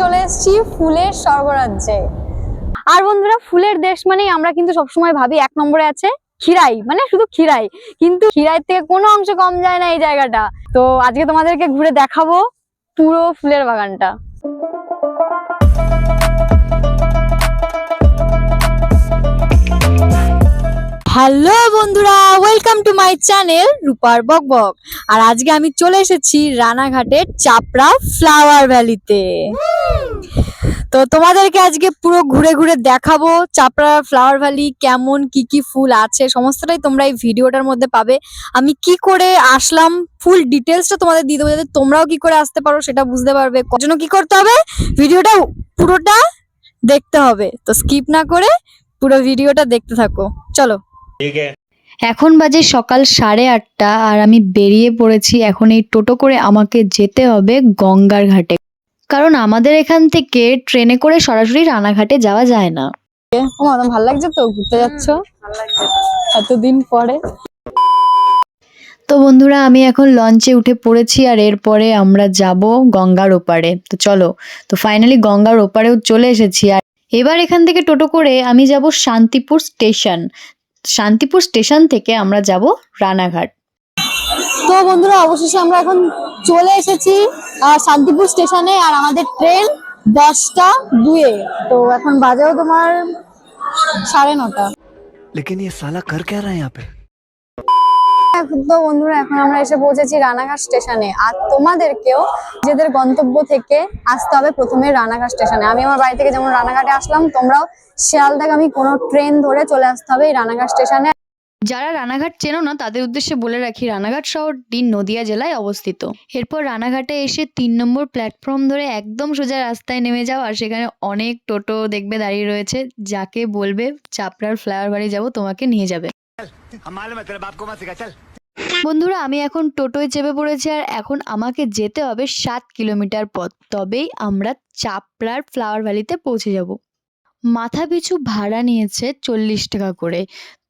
চলে এসেছি ফুলের স্বর্গরাজ্যে। আর বন্ধুরা, ফুলের দেশ মানেই আমরা কিন্তু সবসময় ভাবি এক নম্বরে আছে খিরাই মানে শুধু খিরাই কিন্তু খিরাই থেকে কোনো অংশ কম যায় না এই জায়গাটা। তো আজকে তোমাদেরকে ঘুরে দেখাবো পুরো ফুলের বাগানটা। হ্যালো বন্ধুরা, ওয়েলকাম টু মাই চ্যানেল রূপার বক আর আজকে আমি চলে এসেছি রানাঘাটের চাপড়া ফ্লাওয়ার ভ্যালিতে। তো তোমাদেরকে আজকে পুরো ঘুরে ঘুরে দেখাবো চাপড়া ফ্লাওয়ার ভ্যালি, কেমন, কি কি ফুল আছে, সমস্তটাই তোমরা এই ভিডিওটার মধ্যে পাবে। আমি কি করে আসলাম, ফুল ডিটেলসটা তোমাদের দিয়ে দেবো, যাতে তোমরাও কি করে আসতে পারো সেটা বুঝতে পারবে। কজন কি করতে হবে? ভিডিওটা পুরোটা দেখতে হবে। তো স্কিপ না করে পুরো ভিডিওটা দেখতে থাকো। চলো। এখন বাজে সকাল সাড়ে আটটা আর আমি বেরিয়ে পড়েছি এখন এই টোটো করে আমাকে যেতে হবে গঙ্গার ঘাটে। কারণ আমাদের এখান থেকে ট্রেনে করে সরাসরি রানাঘাটে যাওয়া যায় না। ভালো লাগছে তো ঘুরতে যাচ্ছ? এতদিন পরে। তো বন্ধুরা আমি এখন লঞ্চে উঠে পড়েছি আর এরপরে আমরা যাব গঙ্গার ওপারে। তো চলো তো ফাইনালি গঙ্গার ওপারেও চলে এসেছি আর এবার এখান থেকে টোটো করে আমি যাব শান্তিপুর স্টেশন। শান্তিপুর স্টেশন থেকে আমরা যাব রানাঘাট তো বন্ধুরা অবশেষে আমরা এখন চলে এসেছি আহ, শান্তিপুর স্টেশনে আর আমাদের ট্রেন দশটা দুয়ে তো এখন বাজেও তোমার সাড়ে নটা लेकिन ये साला कर क्या रहा है यहाँ पे এখন তো বন্ধুরা, এখন আমরা এসে পৌঁছেছি রানাঘাট স্টেশনে। আর তোমাদেরকেও নিজেদের গন্তব্য থেকে আসতে হবে প্রথমে রানাঘাট স্টেশনে। আমি আমার বাড়ি থেকে যেমন রানাঘাটে আসলাম, তোমরাও শিয়ালদাগামী কোনো ট্রেন ধরে চলে আসতে হবে এই রানাঘাট স্টেশনে। যারা রানাঘাট চেনো না, তাদের উদ্দেশ্যে বলে রাখি, রানাঘাট শহরটি নদিয়া জেলায় অবস্থিত। এরপর রানাঘাটে এসে তিন নম্বর প্ল্যাটফর্ম ধরে একদম সোজা রাস্তায় নেমে যাও, আর সেখানে অনেক টোটো দেখবে দাঁড়িয়ে রয়েছে, যাকে বলবে চাপড়ার ফ্লাওয়ার বাড়ি যাব, তোমাকে নিয়ে যাবে। বন্ধুরা আমি এখন টোটোয় চেপে পড়েছি আর এখন আমাকে যেতে হবে সাত কিলোমিটার পথ। তবেই আমরা চাপড়ার ফ্লাওয়ার ভ্যালিতে পৌঁছে যাব। মাথা পিছু ভাড়া নিয়েছে চল্লিশ টাকা করে।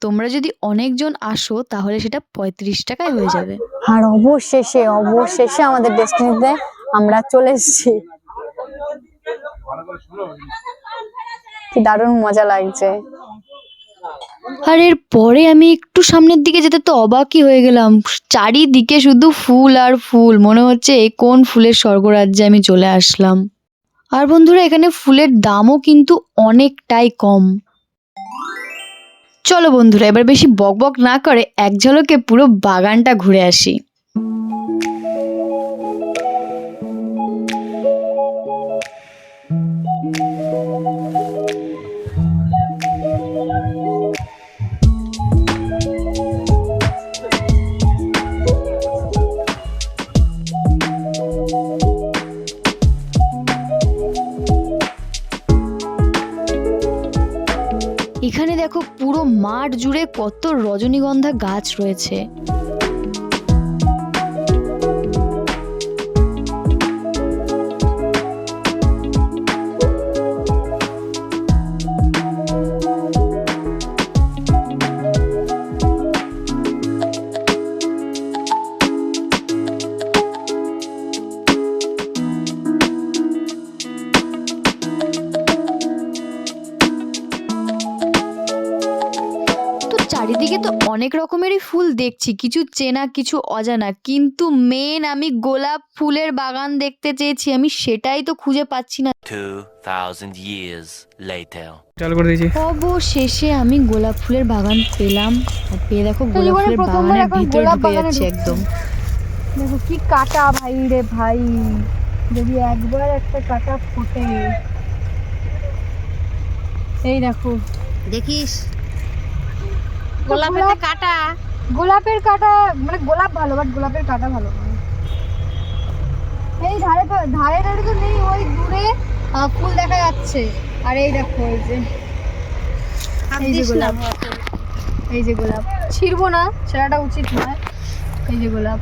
তোমরা যদি অনেকজন আসো তাহলে সেটা পঁয়ত্রিশ টাকায় হয়ে যাবে। আর অবশেষে অবশেষে আমাদের ডেস্টিনিতে আমরা চলে এসেছি। কি দারুণ মজা লাগছে। আর এর পরে আমি একটু সামনের দিকে যেতে তো অবাকই হয়ে গেলাম। চারিদিকে শুধু ফুল আর ফুল। মনে হচ্ছে এই কোন ফুলের স্বর্গরাজ্যে আমি চলে আসলাম। আর বন্ধুরা, এখানে ফুলের দামও কিন্তু অনেকটাই কম। চলো বন্ধুরা, এবার বেশি বক বক না করে এক ঝলকে পুরো বাগানটা ঘুরে আসি। এখানে দেখো পুরো মাঠ জুড়ে কত রজনীগন্ধা গাছ রয়েছে। চারিদিকে তো অনেক রকমেরই ফুল দেখছি। কিছু চেনা কিছু অজানা। কিন্তু মেন আমি গোলাপ ফুলের বাগান দেখতে চেয়েছি। আমি সেটাই তো খুঁজে পাচ্ছি না। 2000 years later. চালু করে দিয়েছি। অবশেষে আমি গোলাপ ফুলের বাগান পেলাম। আর পেয়ে দেখো গোলাপ ফুলের বাগানের ভিতরে গোলাপ ঢুকে বাগানে যাচ্ছে একদম। দেখো কি কাটা ভাই রে ভাই। যদি একবার একটা কাটা ফোটে। এই দেখো। দেখিস? গোলাপের কাটা। গোলাপের কাটা মানে গোলাপ ভালো বাট গোলাপের কাটা ভালো। নয়। এই ধারে তো ধারে ধারে তো নেই ওই দূরে ফুল দেখা যাচ্ছে। আর এই দেখো এই যে এই যে গোলাপ। এই যে গোলাপ। ছিড়বো না ছেঁড়াটা উচিত নয়। এই যে গোলাপ।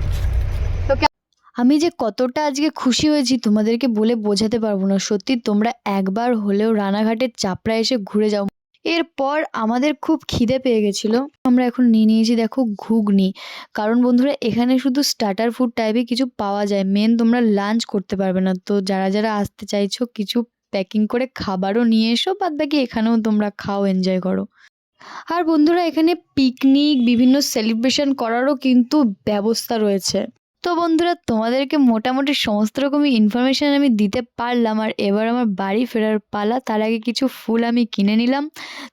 আমি যে কতটা আজকে খুশি হয়েছি তোমাদেরকে বলে বোঝাতে পারব না। সত্যি তোমরা একবার হলেও রানাঘাটের চাপড়া এসে ঘুরে যাও। এরপর আমাদের খুব খিদে পেয়ে গেছিল। আমরা এখন নিয়ে নিয়েছি দেখো ঘুগনি। কারণ বন্ধুরা, এখানে শুধু স্টার্টার ফুড টাইপে কিছু পাওয়া যায়। মেন তোমরা লাঞ্চ করতে পারবে না। তো যারা যারা আসতে চাইছো, কিছু প্যাকিং করে খাবারও নিয়ে এসো, বাদ বাকি এখানেও তোমরা খাও এনজয় করো। আর বন্ধুরা, এখানে পিকনিক বিভিন্ন সেলিব্রেশন করারও কিন্তু ব্যবস্থা রয়েছে। তো বন্ধুরা, তোমাদেরকে মোটামুটি সমস্ত রকমই ইনফরমেশান আমি দিতে পারলাম আর এবার আমার বাড়ি ফেরার পালা, তার আগে কিছু ফুল আমি কিনে নিলাম।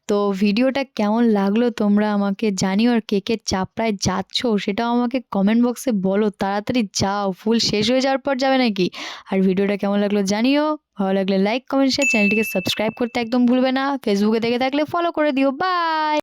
তো ভিডিওটা কেমন লাগল তোমরা আমাকে জানিও আর কে কে চাপড়ায় যাচ্ছ সেটাও আমাকে কমেন্ট বক্সে বলো। তাড়াতাড়ি যাও, ফুল শেষ হয়ে যাওয়ার পর যাবে নাকি? আর ভিডিওটা কেমন লাগল জানিও। ভালো লাগলে লাইক কমেন্ট শেয়ার চ্যানেলটিকে সাবস্ক্রাইব করতে একদম ভুলবে না। ফেসবুকে দেখে থাকলে ফলো করে দিও। বাই